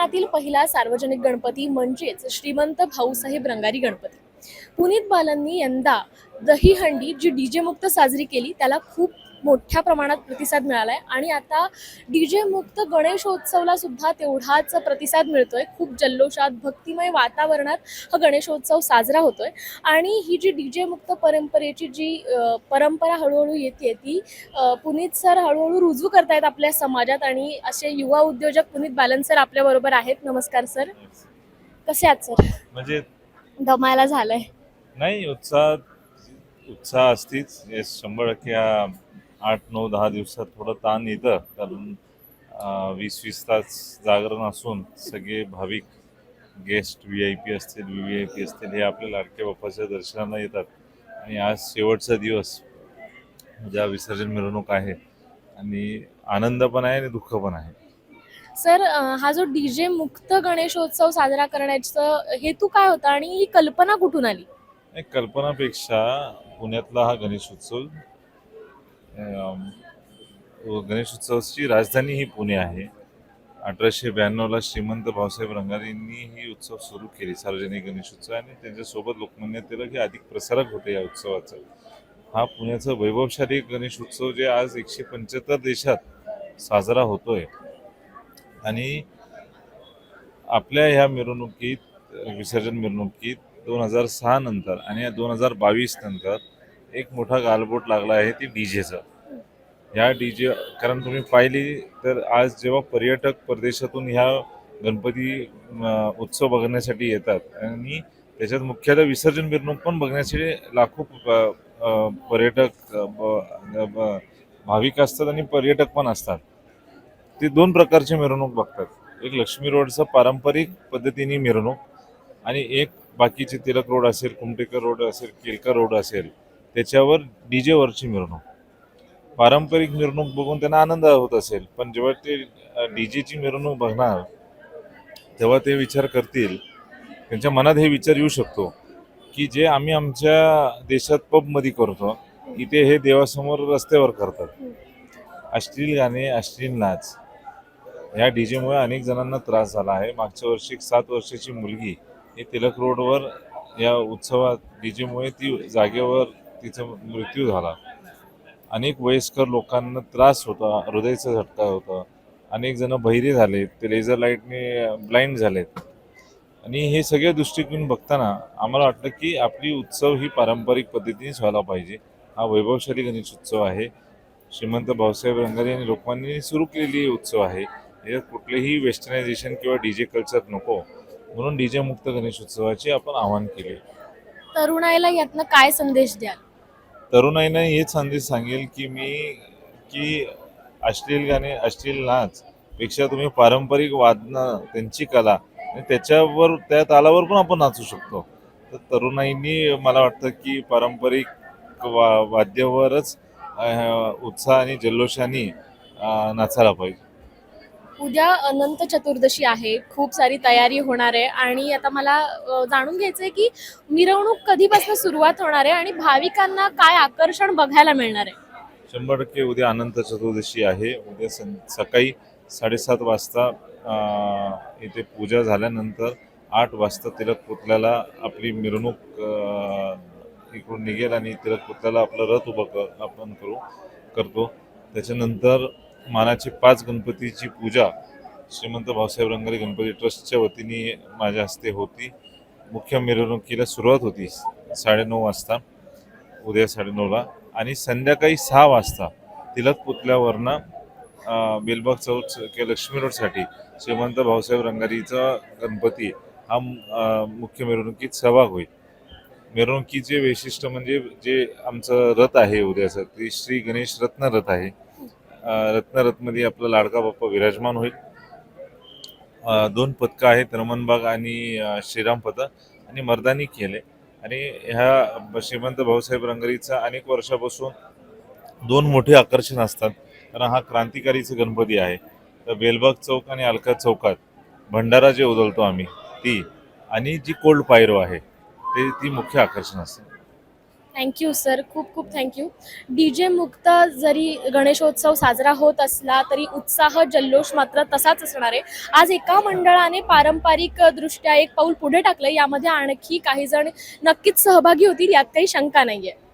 कोकणातील पहिला सार्वजनिक गणपती म्हणजेच श्रीमंत भाऊसाहेब रंगारी गणपती. पुनीत बालांनी यंदा दहीहंडी जी डीजे मुक्त साजरी केली त्याला खूप मोठ्या प्रमाणात प्रतिसाद मिळालाय. आणि आता डीजे मुक्त गणेशोत्सवला सुद्धा तेवढाच प्रतिसाद मिळतोय. खूप जल्लोषात भक्तिमय वातावरणात हा गणेशोत्सव साजरा होतोय. आणि ही जी डीजे मुक्त परंपरेची जी परंपरा हळूहळू येते ती पुनीत सर हळूहळू रुजू करतायत आपल्या समाजात आणि असे युवा उद्योजक पुनीत बालन सर आपल्या बरोबर आहेत. नमस्कार सर. कसे आहात सर? म्हणजे दमायला झालंय. नाही उत्साह उत्साह असतीच. शंभर टक्के आठ नऊ दहा दिवसात थोडं ताण येतं. कारण वीस वीस तास जागरण असून सगळे भाविक गेस्ट व्ही आय पी असतील व्ही आय पी असतील हे आपल्या लाडक्या बाप्पाच्या दर्शनाला येतात. आणि आज शेवटचा दिवस ज्या विसर्जन मिरवणूक आहे आणि आनंद पण आहे आणि दुःख पण आहे. सर हा जो डीजे मुक्त गणेशोत्सव साजरा करण्याचा हेतू काय होता आणि ही कल्पना कुठून आली? एक कल्पनापेक्षा पुण्यातला हा गणेशोत्सव गणेशोत्सवाची राजधानी ही पुणे आहे. अठराशे ब्याण्णवला श्रीमंत भाऊसाहेब रंगारींनी ही उत्सव सुरू केली सार्वजनिक गणेशोत्सव आणि त्यांच्यासोबत लोकमान्य टिळक हे अधिक प्रसारक होते या उत्सवाचं. हा पुण्याचा वैभवशाली गणेशोत्सव जे आज एकशे पंच्याहत्तर देशात साजरा होतोय. आणि आपल्या ह्या मिरवणुकीत विसर्जन मिरवणुकीत दोन हजार सहा नंतर आणि दोन हजार बावीस नंतर एक मोठा गालबोट लागला आहे ती डीजेचा. ह्या डीजे कारण तुम्ही पाहिली तर आज जेव्हा पर्यटक परदेशातून ह्या गणपती उत्सव बघण्यासाठी येतात आणि त्याच्यात मुख्यतः विसर्जन मिरवणूक पण बघण्यासाठी लाखो पर्यटक भाविक असतात आणि पर्यटक पण असतात. ते दोन प्रकारची मिरवणूक बघतात. एक लक्ष्मी रोडचं पारंपरिक पद्धतीने मिरवणूक आणि एक बाकीचे तिलक रोड असेल कुमटेकर रोड असेल केलकर रोड असेल. त्याच्यावर डी जेवरची मिरवणूक. पारंपरिक मिरवणूक बघून त्यांना आनंद होत असेल पण जेव्हा ते डी जेची मिरवणूक बघणार तेव्हा ते विचार करतील. त्यांच्या मनात हे विचार येऊ शकतो की जे आम्ही आमच्या देशात पबमध्ये करतो इथे हे देवासमोर रस्त्यावर करतात. अश्लील गाणे अश्लील नाच या डीजेमुळे अनेक जणांना त्रास झाला आहे. मागच्या वर्षी एक सात वर्षाची मुलगी ही तिलक रोडवर या उत्सवात डी जेमुळे ती जागेवर तिचा मृत्यू झाला. अनेक वयस्कर लोकांना त्रास होता हृदयाचा झटका होता. अनेक जण बहिरे झालेत ते लेझर लाईटने ब्लाइंड झालेत. आणि हे सगळे दृष्टिकोन बघताना आम्हाला वाटलं की आपली उत्सव ही पारंपरिक पद्धतीनेच व्हायला पाहिजे. हा वैभवशाली गणेश उत्सव आहे. श्रीमंत भाऊसाहेब रंगारी आणि लोकमान्यांनी सुरू केलेली उत्सव आहे. याच्यात कुठलेही वेस्टर्नायझेशन किंवा डी जे कल्चर नको. म्हणून डी जे मुक्त गणेश उत्सवाचे आपण आवाहन केले. तरुणाईला यातनं काय संदेश द्याल? तरुणाईनं हेच संदेश सांगेल की मी की अश्लील गाणे अश्लील नाच पेक्षा तुम्ही पारंपरिक वादनं त्यांची कला आणि त्याच्यावर त्या तालावर पण आपण नाचू शकतो. तर तरुणाईंनी मला वाटतं की पारंपरिक वा वाद्यावरच उत्साह आणि जल्लोषाने नाचायला पाहिजे. उद्या अनंत चतुर्दशी आहे. खूप सारी तयारी होणार आहे. आणि आता मला जाणून घ्यायचं आहे की मिरवणूक कधीपासून सुरुवात होणार आहे आणि भाविकांना काय आकर्षण बघायला मिळणार आहे? शंभर टक्के उद्या अनंत चतुर्दशी आहे. उद्या सं सकाळी साडेसात वाजता इथे पूजा झाल्यानंतर आठ वाजता तिलक पुतल्याला आपली मिरवणूक इकडून निघेल आणि तिलक पुतल्याला आपलं रथ उभं कर आपण करू करतो. त्याच्यानंतर मानाची पाच गणपतीची पूजा श्रीमंत भाऊसाहेब रंगारी गणपती ट्रस्टच्या वतीने माझ्या हस्ते होती. मुख्य मिरवणुकीला सुरुवात होती साडेनऊ वाजता उद्या साडेनऊला. आणि संध्याकाळी सहा वाजता तिलक पुतल्यावरनं बेलबाग चौक किंवा लक्ष्मी रोडसाठी श्रीमंत भाऊसाहेब रंगारीचा गणपती हा मुख्य मिरवणुकीत सहभाग होईल. मिरवणुकीचे वैशिष्ट्य म्हणजे जे आमचं रथ आहे उद्याचं ते श्री गणेश रत्न रथ आहे. अं, आपला लाडका बाप्पा विराजमान होईल. दोन पदकं आहेत रमणबाग आणि श्रीराम पदक आणि मर्दानी केले आणि ह्या श्रीमंत भाऊसाहेब रंगरीचा अनेक वर्षापासून दोन मोठे आकर्षण असतात. कारण हा क्रांतिकारीचा गणपती आहे. तर बेलबाग चौक आणि अलका चौकात भंडारा जे उदलतो आम्ही ती आणि जी कोल्ड पायरो आहे ते ती मुख्य आकर्षण असते. थँक्यू सर खूप खूप थँक्यू डी जे मुक्त जरी गणेशोत्सव साजरा होत असला तरी उत्साह जल्लोष मात्र तसाच असणार आहे. आज एका मंडळाने पारंपरिक दृष्ट्या एक पाऊल पुढे टाकलं यामध्ये आणखी काही जण नक्कीच सहभागी होतील यात काही शंका नाही आहे